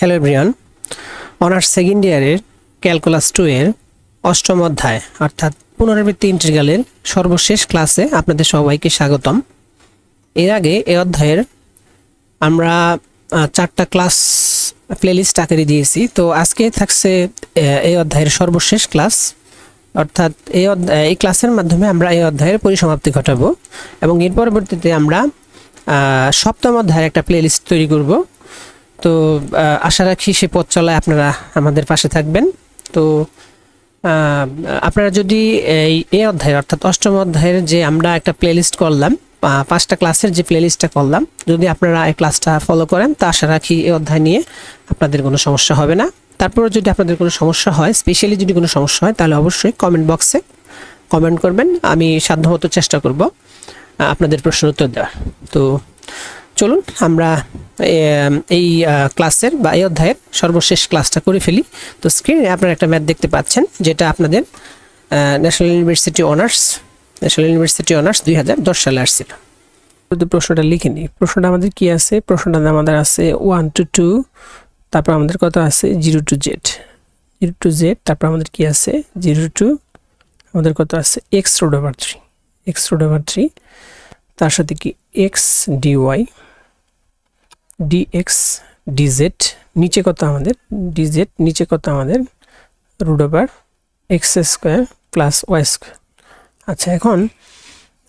Hello everyone honours second ইয়ারের calculus two এর অষ্টম অধ্যায়, অর্থাৎ পুনরাবৃত্তি ইন্টিগ্রালের সর্বশেষ ক্লাসে আপনাদের সবাইকে স্বাগতম। এর আগে এই অধ্যায়ের আমরা চারটা ক্লাস প্লেলিস্ট আকারে দিয়েছি। তো আজকে থাকছে এই অধ্যায়ের সর্বশেষ ক্লাস, অর্থাৎ এই অধ্যায় এই ক্লাসের মাধ্যমে আমরা এই অধ্যায়ের পরিসমাপ্তি ঘটাবো এবং এর পরবর্তীতে আমরা সপ্তম অধ্যায়ের একটা প্লেলিস্ট তৈরি করব। তো আশা রাখি সে পথ চলায় আপনারা আমাদের পাশে থাকবেন। তো আপনারা যদি এই এই অধ্যায়ের অর্থাৎ অষ্টম অধ্যায়ের যে আমরা একটা প্লেলিস্ট করলাম পাঁচটা ক্লাসের যে প্লেলিস্টটা করলাম, যদি আপনারা এই ক্লাসটা ফলো করেন, তা আশা রাখি এই অধ্যায় নিয়ে আপনাদের কোনো সমস্যা হবে না। তারপরে যদি আপনাদের কোনো সমস্যা হয় স্পেশালি যদি কোনো সমস্যা হয়, তাহলে অবশ্যই কমেন্ট বক্সে কমেন্ট করবেন, আমি সাধ্যমতো চেষ্টা করব আপনাদের প্রশ্ন উত্তর দেওয়ার। তো চলুন আমরা এই ক্লাসের বা এই অধ্যায়ের সর্বশেষ ক্লাসটা করে ফেলি। তো স্ক্রিনে আপনারা একটা ম্যাথ দেখতে পাচ্ছেন, যেটা আপনাদের national university honours national university honours দুই হাজার দশ সালে আসছিল। যদি প্রশ্নটা লিখে নিই। প্রশ্নটা আমাদের কি আছে? প্রশ্নটা আমাদের আছে ওয়ান টু টু তারপর আমাদের কত আছে? Zero to Z zero to Z তারপর আমাদের কি আছে? জিরো টু আমাদের কত আছে? X root over three X root over three তার সাথে কি? এক্স ডিওয়াই ডিএক্স ডিজেড নিচে কত আমাদের? ডিজেড নিচে কত আমাদের? Root over X square plus Y square আচ্ছা এখন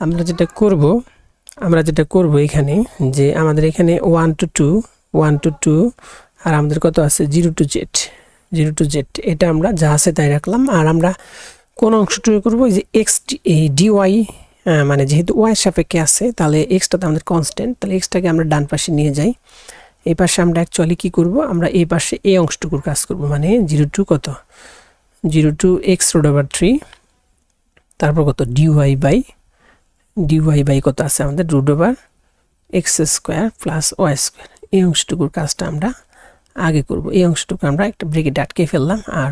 আমরা যেটা করব, আমরা যেটা করব এখানে যে আমাদের এখানে one two two one two two আর আমাদের কত আছে? Zero to Z zero to Z এটা আমরা যা আছে তাই রাখলাম। আর আমরা কোন অংশটুকু করব? এই যে এক্স এই ডিওয়াই মানে যেহেতু ওয়াই সাপেক্ষে আছে, তাহলে এক্সটা তো আমাদের কনস্ট্যান্ট তাহলে এক্সটাকে আমরা ডান পাশে নিয়ে যাই। এই পাশে আমরা অ্যাকচুয়ালি কী করব? আমরা এই পাশে এই অংশটুকুর কাজ করব মানে জিরো টু কত? Zero to X root over three তারপর কত? ডিওয়াই বাই ডিওয়াই বাই কত আছে আমাদের? Root over X square plus Y square এই অংশটুকুর কাজটা আমরা আগে করব। এই অংশটুকু আমরা একটা ব্রেকেট আটকে ফেললাম, আর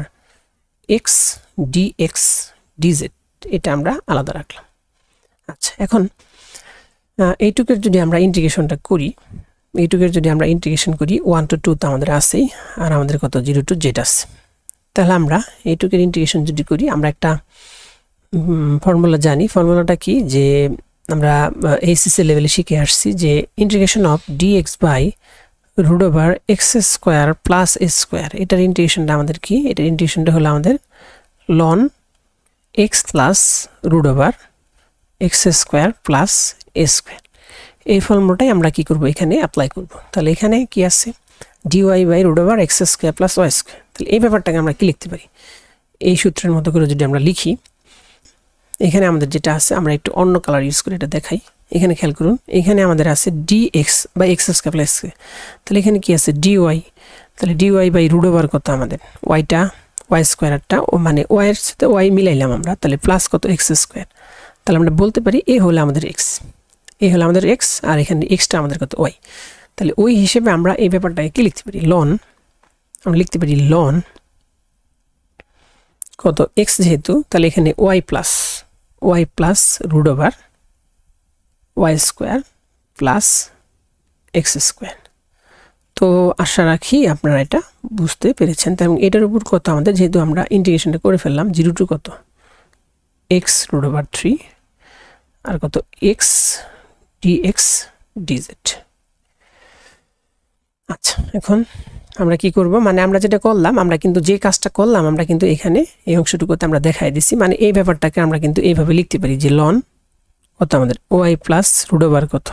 এক্স ডি এক্স ডিজেড এটা আমরা আলাদা রাখলাম। আচ্ছা এখন এইটুকের যদি আমরা ইন্টিগ্রেশনটা করি, এইটুকের যদি আমরা ইন্টিগ্রেশন করি ওয়ান টু টু তো আমাদের আছেই, আর আমাদের কত? জিরো টু জেড আছে। তাহলে আমরা এইটুকের ইন্টিগ্রেশন যদি করি, আমরা একটা ফর্মুলা জানি। ফর্মুলাটা কি? যে আমরা এইসিসি লেভেলে শিখে আসছি যে integration of DX by root over X square plus A square এটার ইন্টিগ্রেশনটা আমাদের কি? এটার ইন্টিগ্রেশনটা হলো আমাদের ln X plus root over X square plus A square. এই ফর্মুলাটাই আমরা কি করব? এখানে অ্যাপ্লাই করব। তাহলে এখানে কি আছে DY by root over X square plus Y square তাহলে এই ব্যাপারটাকে আমরা কি লিখতে পারি? এই সূত্রের মতো করে যদি আমরা লিখি, এখানে আমাদের যেটা আছে, আমরা একটু অন্য কালার ইউজ করে এটা দেখাই। এখানে খেয়াল করুন, এখানে আমাদের আছে ডি এক্স বা এক্স স্কোয়ার প্লাস তাহলে এখানে কি আছে? ডি ওয়াই তাহলে d y by root over কত আমাদের? ওয়াইটা ওয়াই স্কোয়ারটা ও মানে ওয়াইয়ের সাথে ওয়াই মিলাইলাম আমরা। তাহলে প্লাস কত? এক্স স্কোয়ার তাহলে আমরা বলতে পারি এ হলো আমাদের এক্স এ হলো আমাদের এক্স আর এখানে এক্সটা আমাদের কত ওয়াই তাহলে ওই হিসেবে আমরা এই ব্যাপারটাকে কি লিখতে পারি? লন আমরা লিখতে পারি লন কত এক্স যেহেতু, তাহলে এখানে y plus y plus root over y square plus x square তো আশা রাখি আপনারা এটা বুঝতে পেরেছেন। এবং এটার উপর কত আমাদের, যেহেতু আমরা ইন্টিগ্রেশনটা করে ফেললাম জিরো টু কত? এক্স রুট ওভার থ্রি আর কত? এক্স এক্স ডিজেড আচ্ছা এখন আমরা কি করব? মানে আমরা যেটা করলাম, আমরা কিন্তু যে কাজটা করলাম, আমরা কিন্তু এখানে এই অংশটুকুতে আমরা দেখাই দিছি। মানে এই ব্যাপারটাকে আমরা কিন্তু এইভাবে লিখতে পারি যে লন কত আমাদের? ওয়াই প্লাস রুট ওভার কত?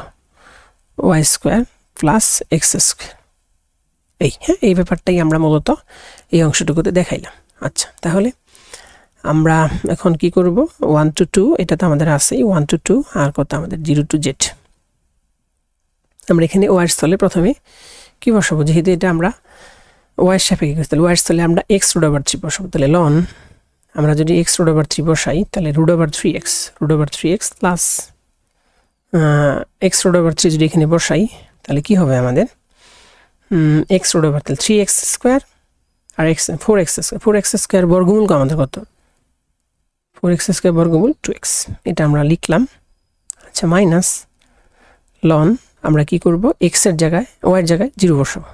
Y square plus x square এই হ্যাঁ এই ব্যাপারটাই আমরা মূলত এই অংশটুকুতে দেখাইলাম। আচ্ছা তাহলে আমরা এখন কি করব? ওয়ান টু টু এটা তো আমাদের আছেই। ওয়ান টু টু আর কত আমাদের? জিরো টু জেড আমরা এখানে ওয়ার স্থলে প্রথমে কি বসাবো? যেহেতু এটা আমরা ওয়ার সাপেক্ষে তাহলে ওয়ার স্থলে আমরা এক্স রুট ওভার থ্রি বসাবো। তাহলে লন আমরা যদি এক্স রুট ওভার থ্রি বসাই, তাহলে root over three x root over three x plus x root over three যদি এখানে বসাই, তাহলে কি হবে আমাদের? এক্স রুট ওভার তাহলে থ্রি এক্স স্কোয়ার আর x four x square four x square বর্গমূল আমাদের কত? ফোর এক্স স্কোয়ার বর্গমূল টু এক্স এটা আমরা লিখলাম। আচ্ছা মাইনাস লন আমরা কি করব? এক্সের জায়গায় ওয়াইয়ের জায়গায় জিরো বসাবো।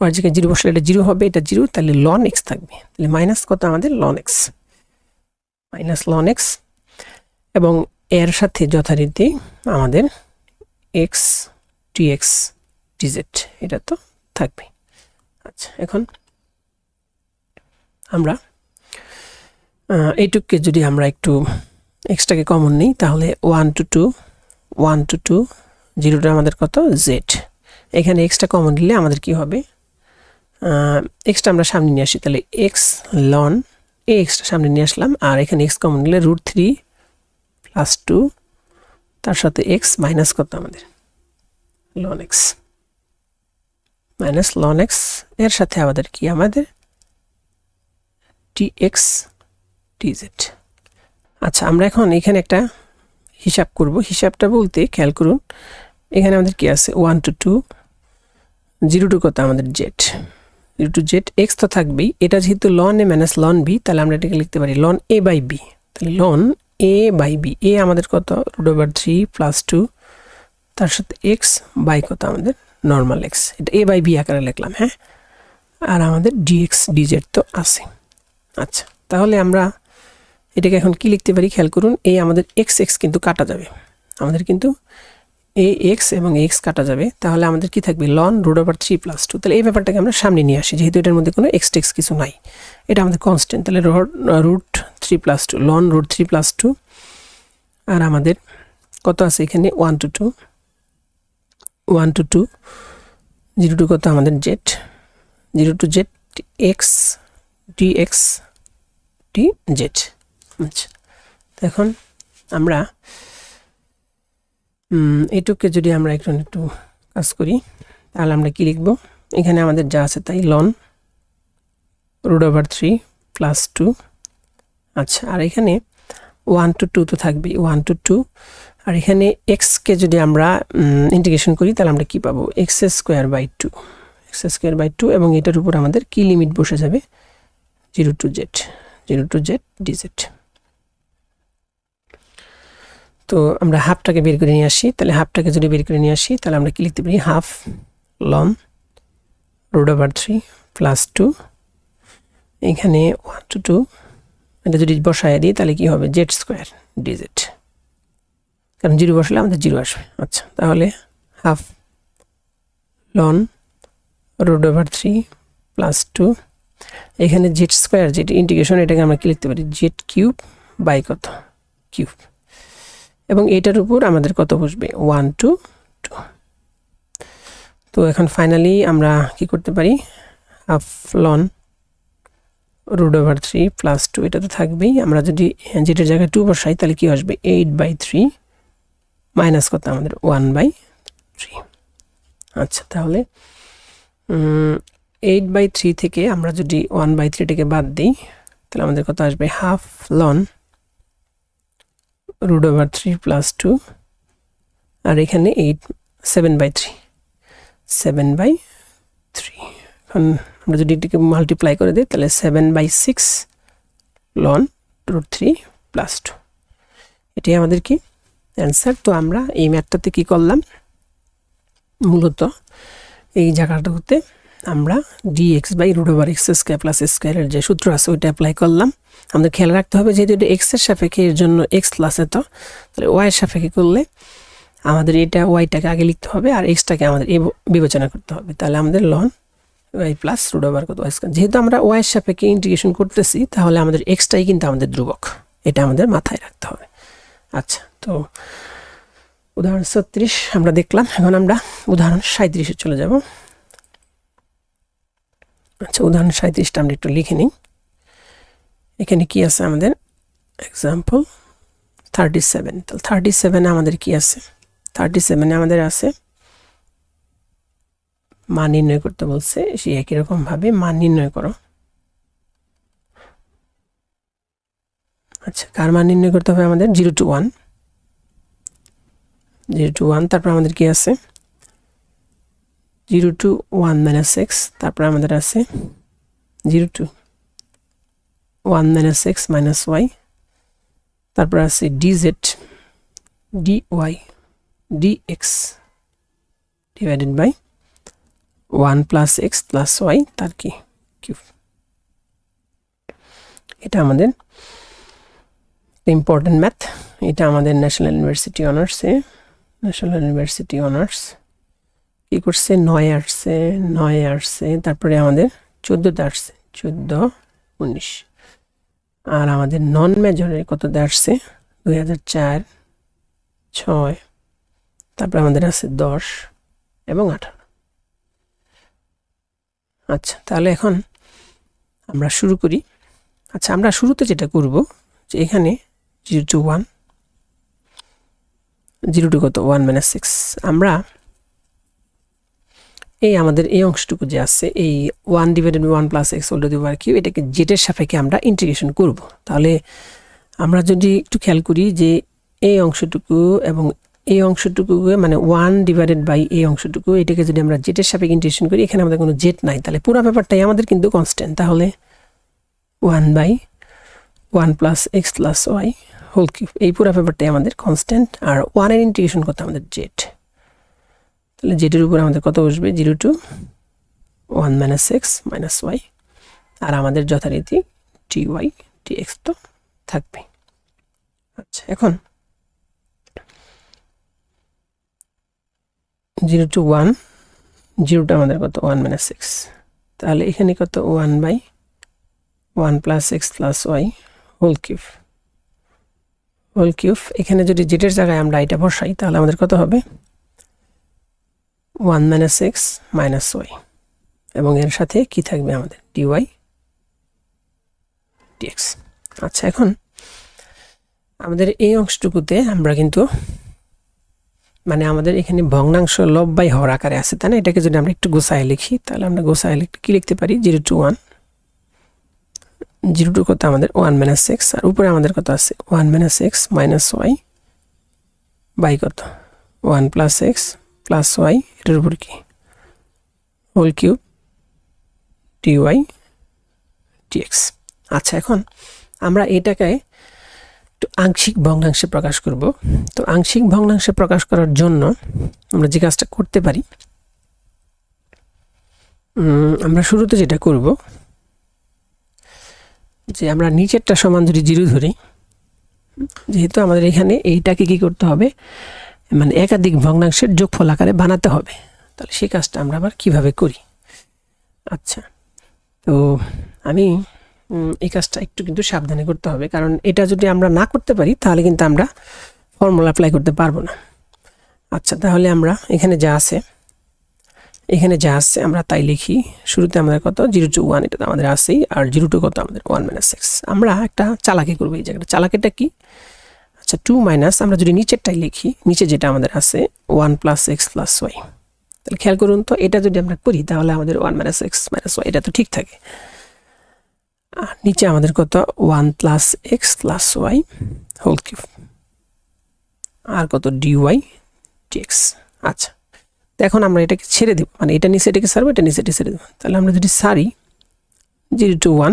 ওয়ার জায়গায় জিরো বসলে এটা জিরো হবে, এটা জিরো, তাহলে লন এক্স থাকবে। তাহলে মাইনাস কত আমাদের? Ln x minus ln x এবং এর সাথে যথারীতি আমাদের এক্স টি এক্স ডিজেড এটা তো থাকবে আচ্ছা এখন আমরা এইটুককে যদি আমরা একটু এক্সট্রাকে কমন নিই, তাহলে one to two one to two জিরোটা আমাদের কত? জেড এখানে এক্সট্রা কমন নিলে আমাদের কি হবে? এক্সট্রা আমরা সামনে নিয়ে আসি, তাহলে এক্স লন এ এক্সট্রা সামনে নিয়ে আসলাম, আর এখানে এক্স কমন নিলে রুট থ্রি প্লাস টু তার সাথে এক্স মাইনাস কত আমাদের? লন এক্স মাইনাস লন এক্সের সাথে আমাদের কি? আমাদের টি এক্স টিজেড আচ্ছা আমরা এখন এখানে একটা হিসাব করব। হিসাবটা বলতে খেয়াল করুন, এখানে আমাদের কি আছে? One two two zero two কত? আমাদের Z zero two Z X তো থাকবেই। এটা যেহেতু ln A minus ln B তাহলে আমরা এটাকে লিখতে পারি লন এ বাই বি তাহলে ln A by b a আমাদের কত? Root over three plus two তার সাথে এক্স বাই কত? আমাদের নর্মাল এক্স এটা এ বাই বি আকারে লিখলাম হ্যাঁ? আর আমাদের ডিএক্স ডিজেড তো আছে। আচ্ছা তাহলে আমরা এটাকে এখন কি লিখতে পারি? খেয়াল করুন, এই আমাদের এক্স এক্স কিন্তু কাটা যাবে। আমাদের কিন্তু এ এক্স এবং এক্স কাটা যাবে। তাহলে আমাদের কি থাকবে? Ln root over three plus two তাহলে এই ব্যাপারটাকে আমরা সামনে নিয়ে আসি, যেহেতু এটার মধ্যে কোনো এক্স টেক্স কিছু নাই। এটা আমাদের কনস্ট্যান্ট তাহলে root three plus two ln root three plus two আর আমাদের কত আছে এখানে? One to two one to two zero to কত? আমাদের z zero to z x d x d z আচ্ছা এখন আমরা এটুককে যদি আমরা একটু একটু কাজ করি, তাহলে আমরা কি লিখব? এখানে আমাদের যা আছে তাই ln root over three plus two আচ্ছা আর এখানে ওয়ান টু টু তো থাকবেই ওয়ান টু টু আর এখানে এক্সকে যদি আমরা ইন্টিগ্রেশন করি, তাহলে আমরা কি পাবো? X square by two x square by two এবং এটার উপর আমাদের কি লিমিট বসে যাবে? Zero to z zero to z d z তো আমরা হাফটাকে বের করে নিয়ে আসি। তাহলে হাফটাকে যদি বের করে নিয়ে আসি, তাহলে আমরা কি লিখতে পারি? Half ln root over three plus two. এখানে ওয়ান, টু টু। এটা যদি বসায় দিই, তাহলে কি হবে? জেড স্কোয়ার ডিজেড কারণ জিরো বসালে আমাদের জিরো আসবে। আচ্ছা তাহলে half ln root over three plus two. এখানে জেড স্কোয়ার যেটি ইন্টিগ্রেশন, এটাকে আমরা কি লিখতে পারি? জেড কিউব বাই কত? কিউব। এবং এটার উপর আমাদের কত বসবে? ওয়ান টু টু তো এখন ফাইনালি আমরা কি করতে পারি? Half ln root over three plus two এটা তো থাকবেই। আমরা যদি যেটার জায়গায় টু বসাই, তাহলে কি আসবে? এইট বাই থ্রি মাইনাস কত? আমাদের ওয়ান বাই থ্রি আচ্ছা তাহলে এইট বাই থ্রি থেকে আমরা যদি ওয়ান বাই থ্রিটাকে বাদ দিই, তাহলে আমাদের কত আসবে? Half ln root over three plus two আর এখানে eight seven by three seven by three এখন আমরা যদি এটিকে মাল্টিপ্লাই করে দিই, তাহলে seven by six ln root three plus two এটি আমাদের কি অ্যান্সার তো আমরা এই ম্যাথটাতে কি করলাম? মূলত এই জায়গাটাতে আমরা d x by root over x square plus স্কোয়ারের যে সূত্র আছে, ওইটা অ্যাপ্লাই করলাম। আমাদের খেয়াল রাখতে হবে, যেহেতু এটা এক্সের সাপেক্ষে এর জন্য এক্স প্লাস এত, তাহলে ওয়াইয়ের সাপেক্ষে করলে আমাদের এটা ওয়াইটাকে আগে লিখতে হবে আর এক্সটাকে আমাদের এ বিবেচনা করতে হবে। তাহলে আমাদের ln y plus root over কত ওয়াই স্কোয়ার যেহেতু আমরা ওয়াইয়ের সাপেক্ষে ইন্টিগ্রেশন করতেছি, তাহলে আমাদের এক্সটাই কিন্তু আমাদের ধ্রুবক। এটা আমাদের মাথায় রাখতে হবে। আচ্ছা তো উদাহরণ ছত্রিশ আমরা দেখলাম। এখন আমরা উদাহরণ সাঁত্রিশে চলে যাব। আচ্ছা উদাহরণ সাঁত্রিশটা আমরা একটু লিখে নিই। এখানে কি আছে আমাদের? এক্সাম্পল থার্টি সেভেন তাহলে থার্টি সেভেনে আমাদের কি আছে? থার্টি সেভেনে আমাদের আছে, মান নির্ণয় করতে বলছে সে একই রকমভাবে মান নির্ণয় করো। আচ্ছা কার মান নির্ণয় করতে হবে আমাদের? Zero to one zero to one তারপর আমাদের কি আছে? Zero to one minus x তারপর আমাদের আছে zero to one minus x minus y তারপর আছে d z d x divided by one plus x plus y তার কি? কিউব এটা আমাদের ইম্পর্টেন্ট ম্যাথ এটা আমাদের ন্যাশনাল ইউনিভার্সিটি অনার্সে ন্যাশনাল ইউনিভার্সিটি অনার্স কী করছে? নয় আসছে নয় আসছে। তারপরে আমাদের চোদ্দোতে আসছে, চোদ্দ, উনিশ। আর আমাদের নন মেজরে কততে আসছে? দুই হাজার চার, ছয়। তারপরে আমাদের আছে দশ এবং আঠারো। আচ্ছা তাহলে এখন আমরা শুরু করি। আচ্ছা আমরা শুরুতে যেটা করব, যে এখানে zero to one, zero to কত? One minus six. আমরা এই আমাদের এই অংশটুকু যে আছে, এই one divided one plus x whole to Q এটাকে জেটের সাপেক্ষে আমরা ইন্টিগ্রেশন করব। তাহলে আমরা যদি একটু খেয়াল করি যে এই অংশটুকু এবং এই অংশটুকু মানে ওয়ান ডিভাইডেড বাই এই অংশটুকু, এটাকে যদি আমরা জেটের সাপেক্ষে ইন্টিগ্রেশন করি, এখানে আমাদের কোনো জেট নাই। তাহলে পুরো ব্যাপারটাই আমাদের কিন্তু কনস্ট্যান্ট তাহলে one by one plus x plus y whole cube এই পুরো ব্যাপারটাই আমাদের কনস্ট্যান্ট আর ওয়ানের ইন্টিগ্রেশন করতে আমাদের জেট তাহলে জেটের উপর আমাদের কত বসবে? Zero to one minus x minus y আর আমাদের যথারীতি টি ওয়াই টি এক্স তো থাকবে। আচ্ছা এখন জিরো টু ওয়ান জিরোটা আমাদের কত? ওয়ান মাইনাস সিক্স তাহলে এখানে কত? One by one plus x plus y whole cube whole cube এখানে যদি জেটের জায়গায় আমরা এটা বসাই, তাহলে আমাদের কত হবে? One minus x minus y এবং এর সাথে কি থাকবে আমাদের? ডিওয়াই ডিএক্স আচ্ছা এখন আমাদের এই অংশটুকুতে আমরা কিন্তু মানে আমাদের এখানে ভগ্নাংশ লব বাই হর আকারে আছে, তাই না? এটাকে যদি আমরা একটু গোসায় লিখি, তাহলে আমরা গোসায় লিখতে কী লিখতে পারি? Zero to one zero to কত? আমাদের ওয়ান মাইনাস এক্স আর উপরে আমাদের কত আছে? One minus x minus y by কত? One plus x plus y এটার উপর কি? Whole cube t y t x আচ্ছা এখন আমরা এটাকে একটু আংশিক ভগ্নাংশে প্রকাশ করব। তো আংশিক ভগ্নাংশে প্রকাশ করার জন্য আমরা যে কাজটা করতে পারি আমরা শুরুতে যেটা করব, যে আমরা নিচেরটা সমান যদি জিরো ধরি, যেহেতু আমাদের এখানে এইটাকে কি করতে হবে? মানে একাধিক ভগ্নাংশের যোগফল আকারে বানাতে হবে। তাহলে সেই কাজটা আমরা আবার কীভাবে করি? আচ্ছা তো আমি এই কাজটা একটু কিন্তু সাবধানে করতে হবে। কারণ এটা যদি আমরা না করতে পারি, তাহলে কিন্তু আমরা ফর্মুলা অ্যাপ্লাই করতে পারব না। আচ্ছা তাহলে আমরা এখানে যা আছে, এখানে যা আছে আমরা তাই লিখি। শুরুতে আমাদের কত? জিরো টু ওয়ান, এটা তো আমাদের আসেই আর জিরো টু কত? আমাদের ওয়ান মাইনাস সিক্স। আমরা একটা চালাকি করব এই জায়গাটা। চালাকিটা কি? আচ্ছা টু মাইনাস আমরা যদি নিচেরটাই লিখি, নিচে যেটা আমাদের আছে one plus x plus y তাহলে খেয়াল করুন তো, এটা যদি আমরা করি, তাহলে আমাদের one minus x minus y এটা তো ঠিক থাকে। আর নিচে আমাদের কত? One plus x plus y whole cube আর কত? ডি ওয়াই ডিএক্স আচ্ছা এখন আমরা এটাকে ছেড়ে দেবো। মানে এটা নিচে এটাকে সারবো, এটা নিচে এটা ছেড়ে দেবো। তাহলে আমরা যদি সারি জিরো টু ওয়ান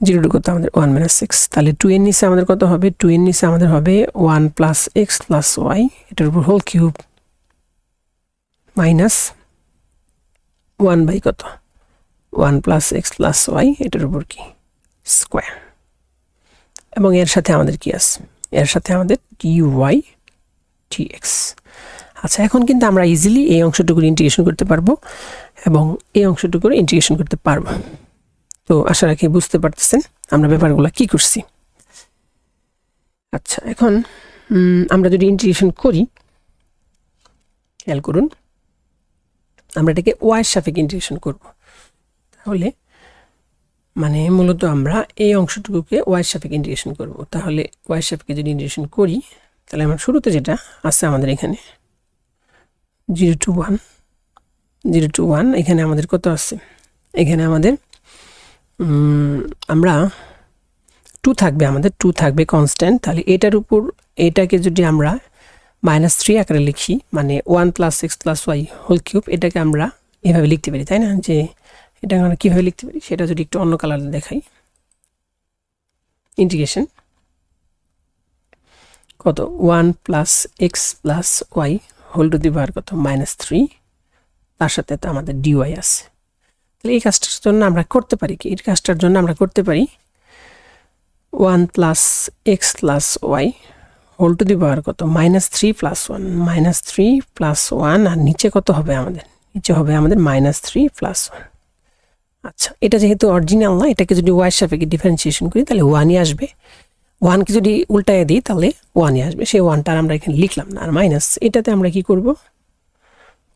জিরো কত আমাদের ওয়ান মাইনাস সিক্স তাহলে টু এর নিচে আমাদের কত হবে? টু এর নিচে আমাদের হবে one plus x plus y এটার উপর whole cube minus one by কত? One plus x plus y এটার উপর কি? স্কোয়ার এবং এর সাথে আমাদের কি আছে? এর সাথে আমাদের টি ওয়াই টি এক্স আচ্ছা এখন কিন্তু আমরা ইজিলি এই অংশটুকুর ইন্টিগ্রেশন করতে পারব এবং এই অংশটুকুর ইন্টিগ্রেশন করতে পারব। তো আশা রাখি বুঝতে পারতেছেন আমরা ব্যাপারগুলো কি করছি। আচ্ছা এখন আমরা যদি ইন্টিগ্রেশন করি, খেয়াল করুন, আমরা এটাকে ওয়াইয়ের সাপেক্ষে ইন্টিগ্রেশন করব। তাহলে মানে মূলত আমরা এই অংশটুকুকে ওয়াইয়ের সাপেক্ষে ইন্টিগ্রেশন করব। তাহলে ওয়াইয়ের সাপেক্ষে যদি ইন্টিগ্রেশন করি, তাহলে আমার শুরুতে যেটা আছে আমাদের এখানে zero to one zero to one এখানে আমাদের কত আছে? এখানে আমাদের আমরা টু থাকবে, আমাদের টু থাকবে কনস্ট্যান্ট তাহলে এটার উপর, এটাকে যদি আমরা মাইনাস থ্রি আকারে লিখি মানে one plus six plus y whole cube এটাকে আমরা এভাবে লিখতে পারি, তাই না? যে এটা আমরা কীভাবে লিখতে পারি, সেটা যদি একটু অন্য কালার দেখাই। ইন্টিগ্রেশন কত? One plus x plus y whole to the কত? মাইনাস থ্রি তার সাথে তো আমাদের ডিওয়াই আছে। তাহলে এই কাজটার জন্য আমরা করতে পারি কি? এই কাজটার জন্য আমরা করতে পারি one plus x plus y whole to the power কত? Minus three plus one minus three plus one আর নিচে কত হবে আমাদের? নিচে হবে আমাদের মাইনাস থ্রি প্লাস ওয়ান আচ্ছা এটা যেহেতু অরিজিনাল না, এটাকে যদি ওয়াই সাপেক্ষে ডিফারেন্সিয়েশন করি, তাহলে ওয়ানই আসবে। ওয়ানকে যদি উল্টায় দিই, তাহলে ওয়ানই আসবে। সেই ওয়ানটা আমরা এখানে লিখলাম না। আর মাইনাস এটাতে আমরা কি করব?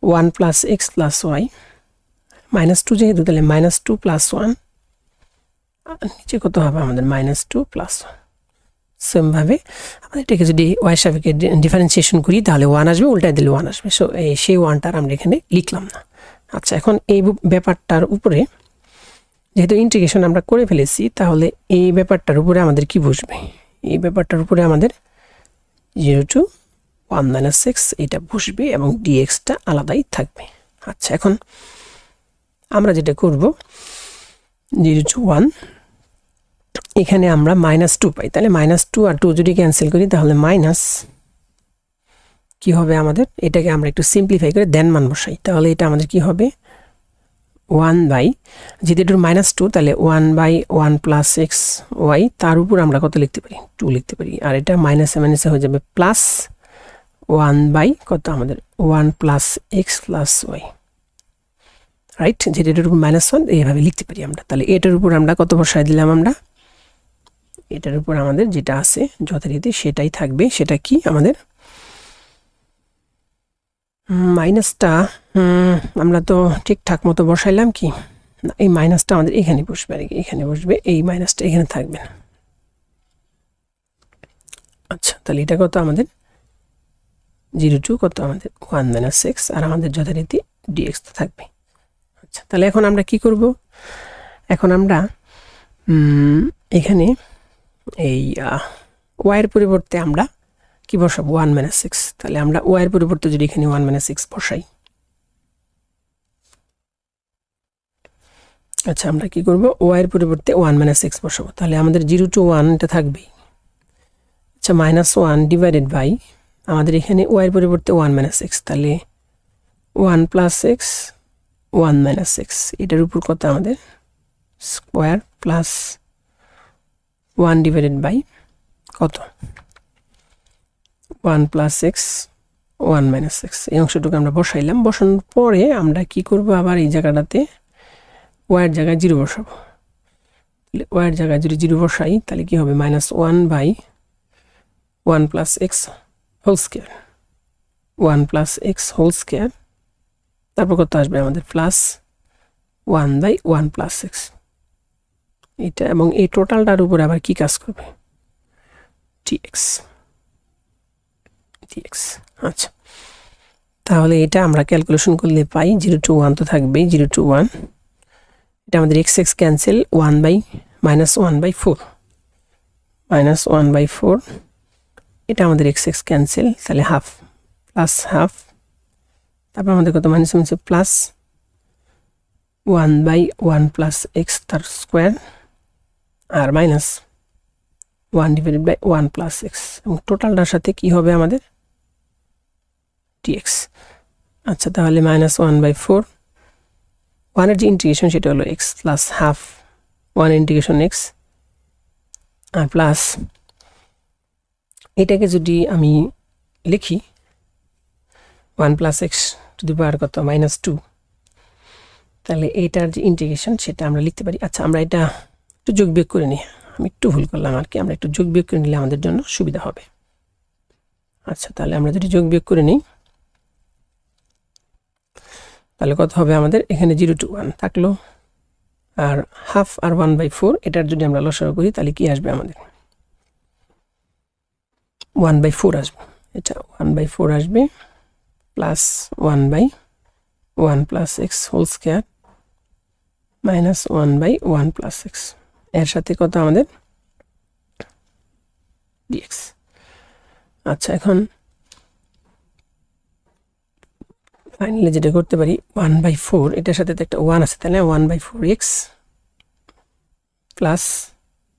One plus x plus y minus two যেহেতু, তাহলে মাইনাস টু প্লাস ওয়ান। নিচে কত হবে আমাদের? Minus two plus one. সেমভাবে আমাদের এটাকে যদি ওয়াই সাপেক্ষে ডিফারেন্সিয়েশন করি, তাহলে ওয়ান আসবে, উল্টায় দিলে ওয়ান আসবে। সো এই সেই ওয়ানটার আমরা এখানে লিখলাম না। আচ্ছা এখন এই ব্যাপারটার উপরে যেহেতু ইন্টিগ্রেশন আমরা করে ফেলেছি, তাহলে এই ব্যাপারটার উপরে আমাদের কি বসবে? এই ব্যাপারটার উপরে আমাদের zero to one minus six এটা বসবে এবং ডিএক্সটা আলাদাই থাকবে। আচ্ছা এখন আমরা যেটা করব, জিরো টু ওয়ান, এখানে আমরা মাইনাস টু পাই। তাহলে মাইনাস টু আর টু যদি ক্যান্সেল করি, তাহলে মাইনাস কি হবে আমাদের? এটাকে আমরা একটু সিম্পলিফাই করে দেন মান বসাই। তাহলে এটা আমাদের কি হবে? ওয়ান বাই যেহেতু এটার মাইনাস টু তাহলে one by one plus x y তার উপর আমরা কত লিখতে পারি? টু লিখতে পারি। আর এটা মাইনাসে মাইনাসে হয়ে যাবে প্লাস ওয়ান বাই কত আমাদের? One plus x plus y right যেটা এটার উপর মাইনাস ওয়ান এইভাবে লিখতে পারি আমরা। তাহলে এটার উপর আমরা কত বসায় দিলাম আমরা? এটার উপর আমাদের যেটা আছে, যথারীতি সেটাই থাকবে। সেটা কি? আমাদের মাইনাসটা আমরা তো ঠিকঠাক মতো বসাইলাম কি? এই মাইনাসটা আমাদের এখানে বসবে আর কি। এখানে বসবে, এই মাইনাসটা এখানে থাকবে না। আচ্ছা তাহলে এটা কত আমাদের? জিরো টু কত আমাদের? ওয়ান মাইনাস সিক্স আর আমাদের যথারীতি ডিএক্স তো থাকবে আচ্ছা তাহলে এখন আমরা কি করব? এখন আমরা এখানে এই ওয়াইয়ের পরিবর্তে আমরা কি বসাবো? ওয়ান মাইনাস সিক্স তাহলে আমরা ওয়াইয়ের পরিবর্তে যদি এখানে ওয়ান মাইনাস সিক্স বসাই আচ্ছা আমরা কি করব? ওয়াইয়ের পরিবর্তে ওয়ান মাইনাস সিক্স বসাবো। তাহলে আমাদের জিরো টু ওয়ান এটা থাকবেই। আচ্ছা মাইনাস ওয়ান ডিভাইডেড বাই আমাদের এখানে ওয়াইয়ের পরিবর্তে ওয়ান মাইনাস সিক্স তাহলে one plus six one minus x এটার উপর কত আমাদের? Square plus one divided by কত? One plus x one minus x এই অংশটুকু আমরা বসাইলাম। বসানোর পরে আমরা কি করব আবার এই জায়গাটাতে? ওয়ার জায়গায় জিরো বসাবো। ওয়ার জায়গায় যদি জিরো বসাই, তাহলে কি হবে? Minus one by one plus x whole square. One plus x whole square তারপর কত আসবে? আমাদের plus one by one plus six এটা এবং এই টোটালটার উপরে আবার কি কাজ করবে? টিএক্স টিএক্স আচ্ছা। তাহলে এটা আমরা ক্যালকুলেশন করলে পাই জিরো টু ওয়ান তো থাকবেই জিরো টু ওয়ান এটা আমাদের x x cancel one by minus one by four minus one by four এটা আমাদের এক্স এক্স ক্যান্সেল তাহলে হাফ প্লাস হাফ তারপর আমাদের কত minus minus plus one by one plus x তার square R minus one divided by one plus x এবং টোটালটার সাথে কি হবে আমাদের? টিএক্স আচ্ছা তাহলে মাইনাস ওয়ান বাই ফোর ওয়ানের যে ইন্টিগ্রেশন সেটা হলো x plus half one integration x আর প্লাস এটাকে যদি আমি লিখি one plus x to the power কত? Minus two. তাহলে এইটার যে ইন্টিগ্রেশন সেটা আমরা লিখতে পারি। আচ্ছা আমরা এটা একটু যোগ বিয়োগ করে নিই। আমি একটু ভুল করলাম আর কি। আমরা একটু যোগ বিয়োগ করে নিলে আমাদের জন্য সুবিধা হবে। আচ্ছা তাহলে আমরা যদি যোগ বিয়োগ করে নিই, তাহলে কত হবে আমাদের? এখানে জিরো টু ওয়ান থাকল। আর হাফ আর ওয়ান বাই ফোর, এটার যদি আমরা লসাগু করি, তাহলে কি আসবে আমাদের? ওয়ান বাই ফোর আসবে। এটা ওয়ান বাই ফোর আসবে। Plus one by one plus x whole square minus one by one plus এক্সের সাথে কত আমাদের? ডিএক্স আচ্ছা এখন ফাইনালি যেটা করতে পারি ওয়ান বাই ফোর এটার সাথে তো একটা ওয়ান আছে, তাহলে one by four X plus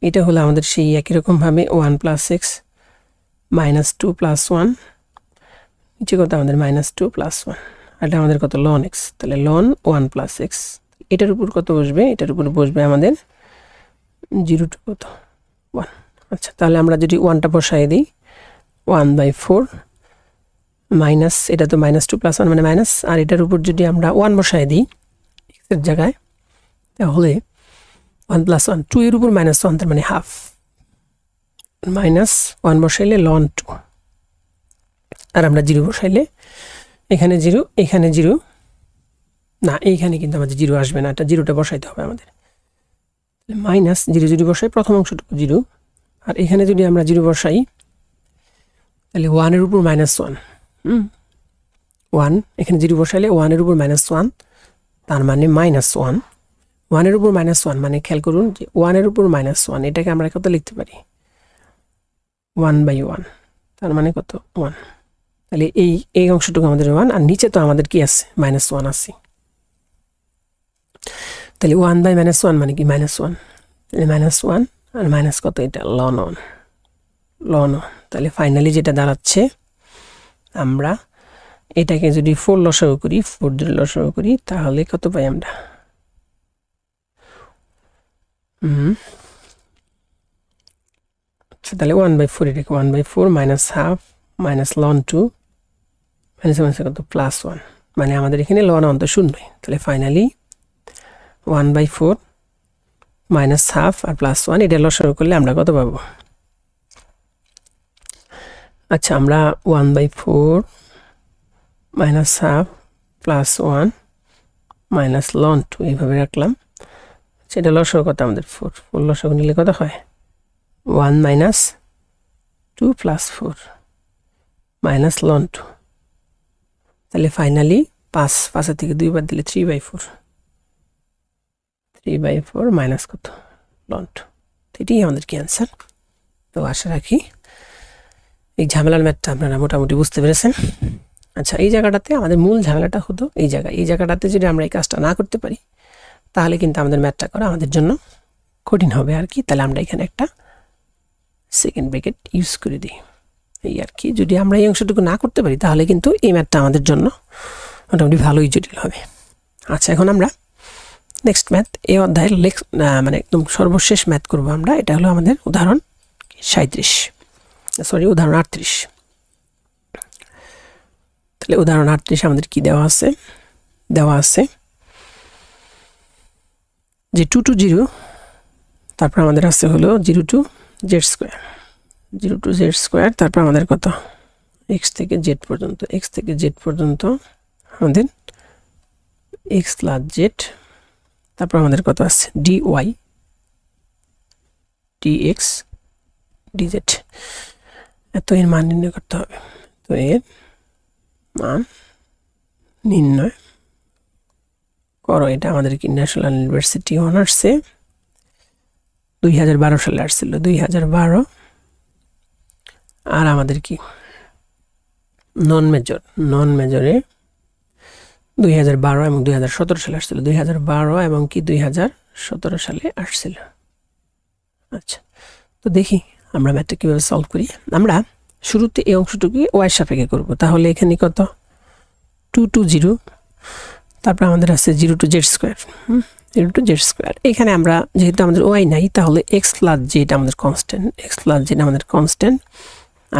এটা হলো আমাদের সেই একই রকমভাবে one plus X minus two plus one নিচে কত আমাদের মাইনাস টু প্লাস ওয়ান আর এটা আমাদের কত? লন এক্স তাহলে লন ওয়ান প্লাস এক্স এটার উপর কত বসবে? এটার উপর বসবে আমাদের জিরো টু কত? ওয়ান আচ্ছা তাহলে আমরা যদি ওয়ানটা বসাই দিই ওয়ান বাই ফোর মাইনাস এটা তো মাইনাস টু প্লাস ওয়ান মানে মাইনাস আর এটার উপর যদি আমরা ওয়ান বসাই দিই এক্সের জায়গায়, তাহলে ওয়ান প্লাস ওয়ান টু এর উপর মাইনাস ওয়ান তার মানে হাফ মাইনাস ওয়ান বসাইলে লন টু আর আমরা জিরো বসাইলে এখানে জিরো এখানে জিরো। না, এইখানে কিন্তু আমাদের জিরো আসবে না, এটা জিরোটা বসাইতে হবে আমাদের। মাইনাস জিরো জিরো বসাই, প্রথম অংশটুকু জিরো। আর এখানে যদি আমরা জিরো বসাই, তাহলে ওয়ানের উপর মাইনাস ওয়ান হুম? ওয়ান এখানে জিরো বসাইলে ওয়ানের উপর মাইনাস ওয়ান তার মানে মাইনাস ওয়ান ওয়ানের উপর মাইনাস ওয়ান মানে খেয়াল করুন যে ওয়ানের উপর মাইনাস ওয়ান এটাকে আমরা কত লিখতে পারি? ওয়ান বাই ওয়ান তার মানে কত? ওয়ান তাহলে এই এই অংশটুকু আমাদের ওয়ান আর নিচে তো আমাদের কি আছে? মাইনাস ওয়ান আছে। তাহলে ওয়ান বাই মাইনাস ওয়ান মানে কি? মাইনাস ওয়ান তাহলে মাইনাস ওয়ান আর মাইনাস কত এটা? লন ওয়ান লন ওয়ান তাহলে ফাইনালি যেটা দাঁড়াচ্ছে, আমরা এটাকে যদি ফোর লসাগু করি ফোর যদি লসাগু করি, তাহলে কত পাই আমরা? আচ্ছা তাহলে ওয়ান বাই ফোর এটাকে one by four minus half minus ln two minus কত প্লাস ওয়ান মানে আমাদের এখানে লন অন্ত শূন্যই। তাহলে finally one by four minus half R plus one এটা লসাগু করলে আমরা কত পাবো? আচ্ছা আমরা one by four minus half plus one minus ln two এইভাবে রাখলাম। সেটা লসক কত আমাদের ফোর ফোর লসক নিলে কত হয়? One minus two plus four minus ln two তাহলে ফাইনালি পাঁচ পাঁচের থেকে দুইবার দিলে three by four three by four minus কত? লন টু এটাই আমাদের কি অ্যান্সার তো আশা রাখি এই ঝামেলার ম্যাথটা আপনারা মোটামুটি বুঝতে পেরেছেন। আচ্ছা এই জায়গাটাতে আমাদের মূল ঝামেলাটা হতো এই জায়গা এই জায়গাটাতে যদি আমরা এই কাজটা না করতে পারি, তাহলে কিন্তু আমাদের ম্যাথটা করা আমাদের জন্য কঠিন হবে আর কি। তাহলে আমরা এখানে একটা সেকেন্ড ব্রেকেট ইউজ করে দিই। এই আর কি, যদি আমরা এই অংশটুকু না করতে পারি, তাহলে কিন্তু এই ম্যাথটা আমাদের জন্য মোটামুটি ভালোই জটিল হবে। আচ্ছা এখন আমরা নেক্সট ম্যাথ এই অধ্যায়ের লেখ মানে একদম সর্বশেষ ম্যাথ করব আমরা, এটা হলো আমাদের উদাহরণ সাঁত্রিশ সরি উদাহরণ আটত্রিশ। তাহলে উদাহরণ আটত্রিশ আমাদের কি দেওয়া আছে? দেওয়া আছে যে টু টু জিরো তারপর আমাদের আছে হলো zero two Z square zero two Z square, তারপর আমাদের কত? এক্স থেকে জেড পর্যন্ত এক্স থেকে জেড পর্যন্ত আমাদের এক্স প্লাস জেড তারপর আমাদের কত আছে D Y D X D Z এত এর মান নির্ণয় করতে হবে। তো এর মান নির্ণয় করো। এটা আমাদের কি ন্যাশনাল ইউনিভার্সিটি অনার্সে দুই হাজার বারো সালে আসছিল। দুই হাজার বারো আর আমাদের কি? নন মেজর নন মেজরে দুই হাজার বারো এবং দুই হাজার সতেরো সালে আসছিল। দুই হাজার বারো এবং কি দুই হাজার সতেরো সালে আসছিল। আচ্ছা তো দেখি আমরা ম্যাথটা কীভাবে সলভ করি। আমরা শুরুতে এই অংশটুকু ওয়াই সাপেক্ষে করব। তাহলে এখানে কত? টু টু জিরো তারপর আমাদের আছে zero two Z square zero two Z square এখানে আমরা যেহেতু আমাদের ওয়াই নাই, তাহলে এক্স প্লাস জেড আমাদের কনস্ট্যান্ট এক্স প্লাস জেড আমাদের কনস্ট্যান্ট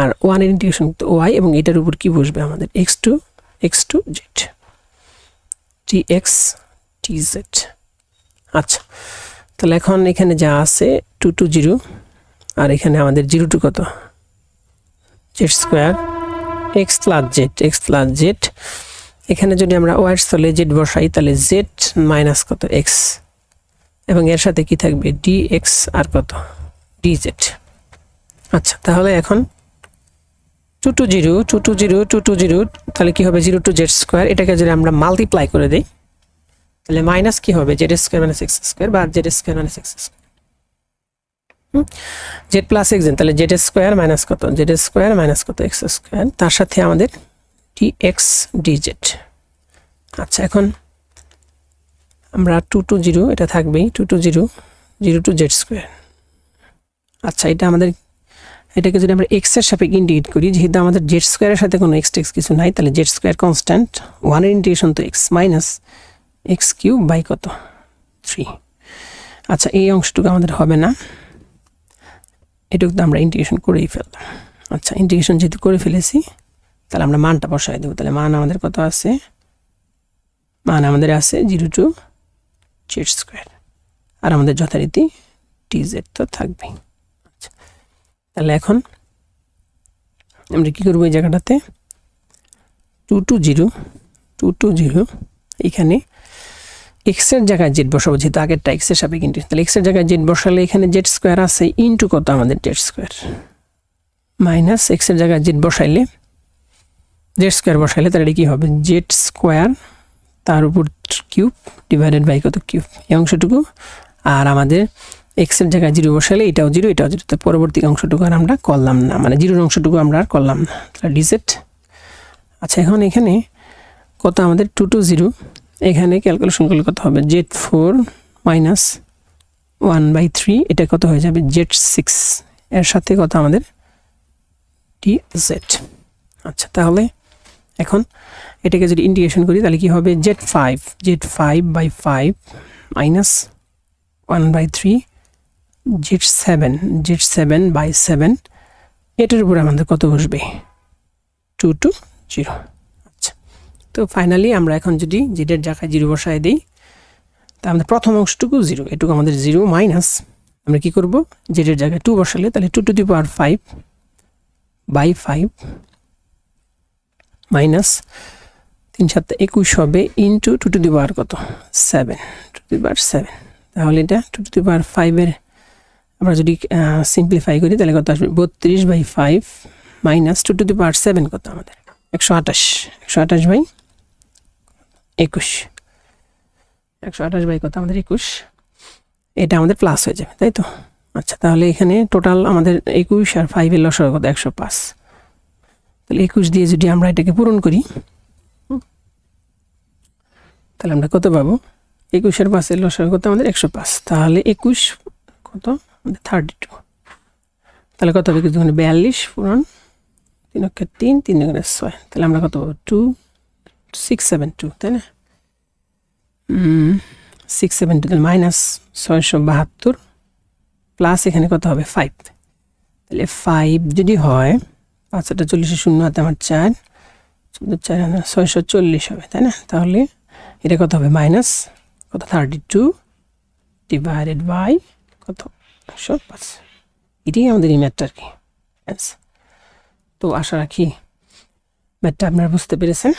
আর ওয়ানের ইন্টিগ্রেশন ওয়াই এবং এটার উপর কি বসবে আমাদের? X two X two Z T X T Z আচ্ছা তাহলে এখন এখানে যা আছে টু টু জিরো আর এখানে আমাদের জিরো টু কত? Z square X plus Z X plus Z এখানে যদি আমরা ওয়ার স্থলে জেড বসাই, তাহলে জেড মাইনাস কত? এক্স এবং এর সাথে কি থাকবে? ডি এক্স আর কত? ডি জেড আচ্ছা তাহলে এখন two two zero, two two zero, two two zero, তাহলে কী হবে জিরো টু জেড স্কোয়ার? এটাকে যদি আমরা মাল্টিপ্লাই করে দিই, তাহলে মাইনাস কী হবে? Z square minus X square বা Z square minus X square. Z plus X তাহলে জেড স্কোয়ার মাইনাস কত? জেড স্কোয়ার মাইনাস কত? X square. তার সাথে আমাদের টি এক্স ডি জেড আচ্ছা এখন আমরা টু টু জিরো, এটা থাকবেই, two two zero zero two Z square. আচ্ছা এটা আমাদের এটাকে যদি আমরা এক্সের সাপেক্ষে ইন্ডিকেট করি, যেহেতু আমাদের জেড স্কোয়ারের সাথে কোনো এক্স টেক্স কিছু নাই, তাহলে জেড স্কোয়ার কনস্ট্যান্ট ওয়ানের ইন্টিগ্রেশন তো X minus X cube by কত? থ্রি আচ্ছা এই অংশটুকু আমাদের হবে না। এটুকু তো আমরা ইন্টিগ্রেশন করেই ফেললাম। আচ্ছা ইন্টিগ্রেশন যেহেতু করে ফেলেছি, তাহলে আমরা মানটা বসাই দেবো। তাহলে মান আমাদের কত আছে? মান আমাদের আছে জিরো টু জেড স্কোয়ার আর আমাদের যথারীতি টি জেড তো থাকবেই। তাহলে এখন আমরা কী করব এই জায়গাটাতে? Two two zero two two zero এখানে এক্সের জায়গায় জেড বসাবো, যেহেতু আগেরটা এক্সের সাপে কিন্তু তাহলে এক্সের জায়গায় জেড বসালে এখানে জেড স্কোয়ার আছে ইন্টু কত আমাদের জেড স্কোয়ার মাইনাস এক্সের জায়গায় জেড বসাইলে জেড স্কোয়ার বসাইলে তাহলে এটা কী হবে? জেড স্কোয়ার তার উপর কিউব ডিভাইডেড বাই কত কিউব এই অংশটুকু। আর আমাদের এক্সের জায়গায় জিরো বসালে এটাও জিরো এটাও জিরো। তো পরবর্তী অংশটুকু আর আমরা করলাম না। মানে জিরোর অংশটুকু আমরা আর করলাম না। তাহলে ডিজেট আচ্ছা এখন এখানে কত আমাদের? টু টু জিরো এখানে ক্যালকুলেশন করলে কত হবে? Z four minus one by three এটা কত হয়ে যাবে? জেড সিক্স এর সাথে কত আমাদের? টি জেড আচ্ছা তাহলে এখন এটাকে যদি ইন্টিগ্রেশন করি, তাহলে কি হবে? Z five Z five by five minus one by three Z seven Z seven by seven, এটার উপরে আমাদের কত বসবে? Two two zero. আচ্ছা তো ফাইনালি আমরা এখন যদি জেডের জায়গায় জিরো বসায় দিই, তা আমাদের প্রথম অংশটুকু জিরো, এটুকু আমাদের জিরো মাইনাস, আমরা কি করব? জেডের জায়গায় টু বসালে তাহলে two two the power five by five minus তিন সাতটা একুশ হবে into two two the power কত? Seven, two two the power seven. তাহলে এটা টু টু দি পাওয়ার ফাইভের আমরা যদি সিম্পলিফাই করি, তাহলে কত আসবে? বত্রিশ by five minus two two the power seven কত আমাদের? একশো আঠাশ। একশো আঠাশ বাই একুশ। একশো আঠাশ বাই কত আমাদের? একুশ। এটা আমাদের প্লাস হয়ে যাবে, তাই তো? আচ্ছা তাহলে এখানে টোটাল আমাদের একুশ আর ফাইভের লসর কত? একশো পাঁচ। তাহলে একুশ দিয়ে যদি আমরা এটাকে পূরণ করি তাহলে আমরা কত পাবো? একুশের পাঁচের লসর কত আমাদের? একশো পাঁচ। তাহলে একুশ কত? থার্টি টু তাহলে কত হবে কিছু বিয়াল্লিশ পূরণ তিন অক্ষর তিন তিন অক্ষরের ছয়। তাহলে আমরা কত পাবো? টু সিক্স সেভেন টু তাই না? সিক্স সেভেন টু তাহলে মাইনাস ছয়শো বাহাত্তর প্লাস এখানে কত হবে? ফাইভ তাহলে ফাইভ যদি হয় পাঁচটা চল্লিশে শূন্য হাতে আমার চার, চোদ্দ চার ছয়শো চল্লিশ হবে, তাই না? তাহলে এটা কত হবে? মাইনাস কত? থার্টি টু ডিভাইডেড বাই কত? একশো আছে এটাই আমাদের এই ম্যাথটা আর কি. তো আশা রাখি ম্যাথটা আপনারা বুঝতে পেরেছেন।